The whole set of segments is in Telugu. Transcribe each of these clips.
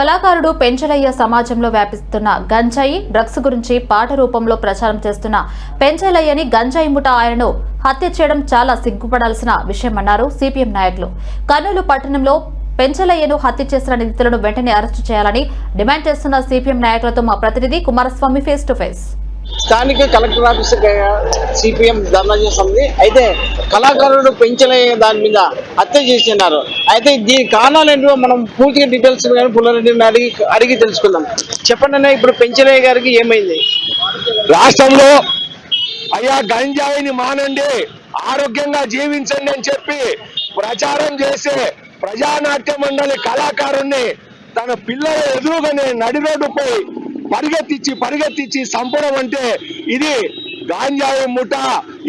కళాకారుడు పెంచలయ్య సమాజంలో వ్యాపిస్తున్న గంజాయి డ్రగ్స్ గురించి పాట రూపంలో ప్రచారం చేస్తున్న పెంచలయ్యని గంజాయి ముఠ ఆయనను హత్య చేయడం చాలా సిగ్గుపడాల్సిన విషయమన్నారు సిపిఎం నాయకులు. కర్నూలు పట్టణంలో పెంచలయ్యను హత్య చేసిన నిందితులను వెంటనే అరెస్టు చేయాలని డిమాండ్ చేస్తున్న సిపిఎం నాయకులతో మా ప్రతినిధి కుమారస్వామి ఫేస్ టు ఫేస్. స్థానిక కలెక్టర్ ఆఫీస్ సిపిఎం ధర్నా చేస్తుంది. అయితే కళాకారుడు పెంచలే దాని మీద హత్య చేసినారు. అయితే దీని కారణాలు ఏంటో మనం పూర్తిగా డీటెయిల్స్ కానీ పుల్లారెడ్డిని అడిగి అడిగి తెలుసుకుందాం. చెప్పండి అన్న ఇప్పుడు పెంచలే గారికి ఏమైంది? రాష్ట్రంలో అయ్యా గంజాయిని మానండి ఆరోగ్యంగా జీవించండి అని చెప్పి ప్రచారం చేసే ప్రజానాట్య మండలి కళాకారుణ్ణి తన పిల్లల ఎదురుగానే నడి రోడ్డుపై పరిగెత్తించి పరిగెత్తించి చంపడం అంటే ఇది గాంజాయి ముఠ.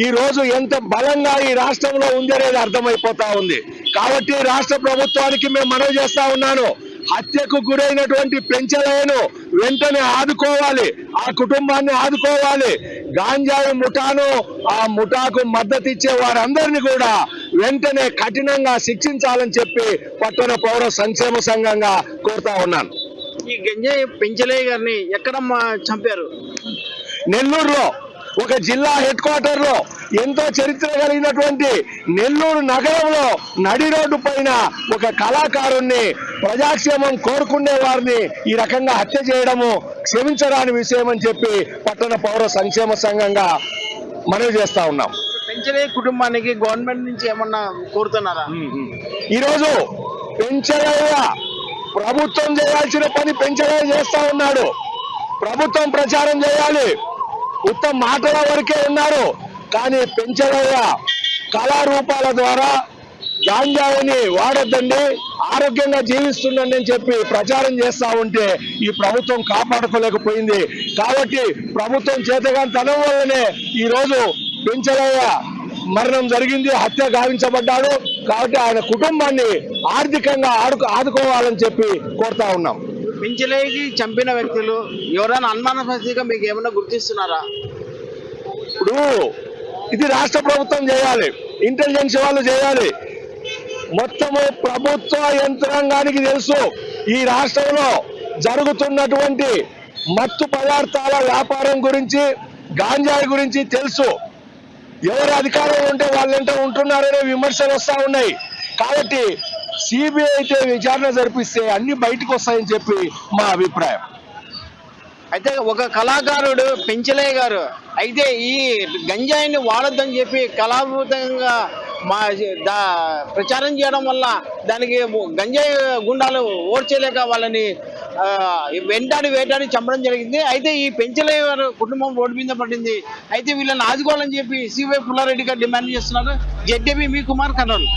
ఈ రోజు ఎంత బలంగా ఈ రాష్ట్రంలో ఉంది అనేది అర్థమైపోతా ఉంది. కాబట్టి రాష్ట్ర ప్రభుత్వానికి మేము మనవి చేస్తా ఉన్నాను. హత్యకు గురైనటువంటి పెంచలేను. వెంటనే ఆదుకోవాలి. ఆ కుటుంబాన్ని ఆదుకోవాలి. గాంజాయి ముఠాను ఆ ముఠాకు మద్దతు ఇచ్చే వారందరినీ కూడా వెంటనే కఠినంగా శిక్షించాలని చెప్పి పట్టణ పౌర సంక్షేమ సంఘంగా కోరుతా ఉన్నాను. ఈ గంజాయి పెంచలయ్య గారిని. ఎక్కడ చంపారు? నెల్లూరులో ఒక జిల్లా హెడ్ క్వార్టర్లో ఎంతో చరిత్ర కలిగినటువంటి నెల్లూరు నగరంలో నడి రోడ్డు పైన ఒక కళాకారుణ్ణి ప్రజాక్షేమం కోరుకునే వారిని ఈ రకంగా హత్య చేయడము క్షమించరాని విషయం అని చెప్పి పట్టణ పౌర సంక్షేమ సంఘంగా మనవి చేస్తా ఉన్నాం. పెంచలయ్య కుటుంబానికి గవర్నమెంట్ నుంచి ఏమన్నా కోరుతున్నారా? ఈరోజు పెంచలయ్య ప్రభుత్వం చేయాల్సిన పని పెంచడం చేస్తా ఉన్నాడు. ప్రభుత్వం ప్రచారం చేయాలి. ఉత్తమ మాటల వరకే ఉన్నారు. కానీ పెంచలయ్య కళారూపాల ద్వారా గాంజాయిని వాడొద్దండి. ఆరోగ్యంగా జీవిస్తుండండి అని చెప్పి ప్రచారం చేస్తా ఉంటే ఈ ప్రభుత్వం కాపాడుకోలేకపోయింది. కాబట్టి ప్రభుత్వం చేతగాని తనం వల్లనే ఈ రోజు పెంచలయ్య మరణం జరిగింది. హత్య గావించబడ్డాడు. కాబట్టి ఆయన కుటుంబాన్ని ఆర్థికంగా ఆడుకో ఆదుకోవాలని చెప్పి కోరుతా ఉన్నాం. పెంచలయ్యకి చంపిన వ్యక్తులు ఎవరైనా అనుమానాస్పదంగా మీకు ఏమైనా గుర్తిస్తున్నారా? ఇప్పుడు ఇది రాష్ట్ర ప్రభుత్వం చేయాలి ఇంటెలిజెన్స్ వాళ్ళు చేయాలి. మొత్తము ప్రభుత్వ యంత్రాంగానికి తెలుసు ఈ రాష్ట్రంలో జరుగుతున్నటువంటి మత్తు పదార్థాల వ్యాపారం గురించి గాంజాయి గురించి తెలుసు. ఎవరు అధికారంలో ఉంటే వాళ్ళంటే ఉంటున్నారనే విమర్శలు వస్తూ ఉన్నాయి. కాబట్టి సిబిఐ అయితే విచారణ జరిపిస్తే అన్ని బయటకు వస్తాయని చెప్పి మా అభిప్రాయం. అయితే ఒక కళాకారుడు పెంచలయ్య గారు అయితే ఈ గంజాయిని వాడొద్దని చెప్పి కళాభూతంగా మా ప్రచారం చేయడం వల్ల దానికి గంజాయి గుండాలు ఓడ్చలేక వాళ్ళని వెంటాడి వేటాడి చంపడం జరిగింది. అయితే ఈ పెంచలేవారు కుటుంబం రోడ్డు మీద పడింది. అయితే వీళ్ళని ఆదుకోవాలని చెప్పి సివై పుల్లారెడ్డి గారు డిమాండ్ చేస్తున్నారు. జెడ్డీబీ మీ కుమార్ కర్నూలు.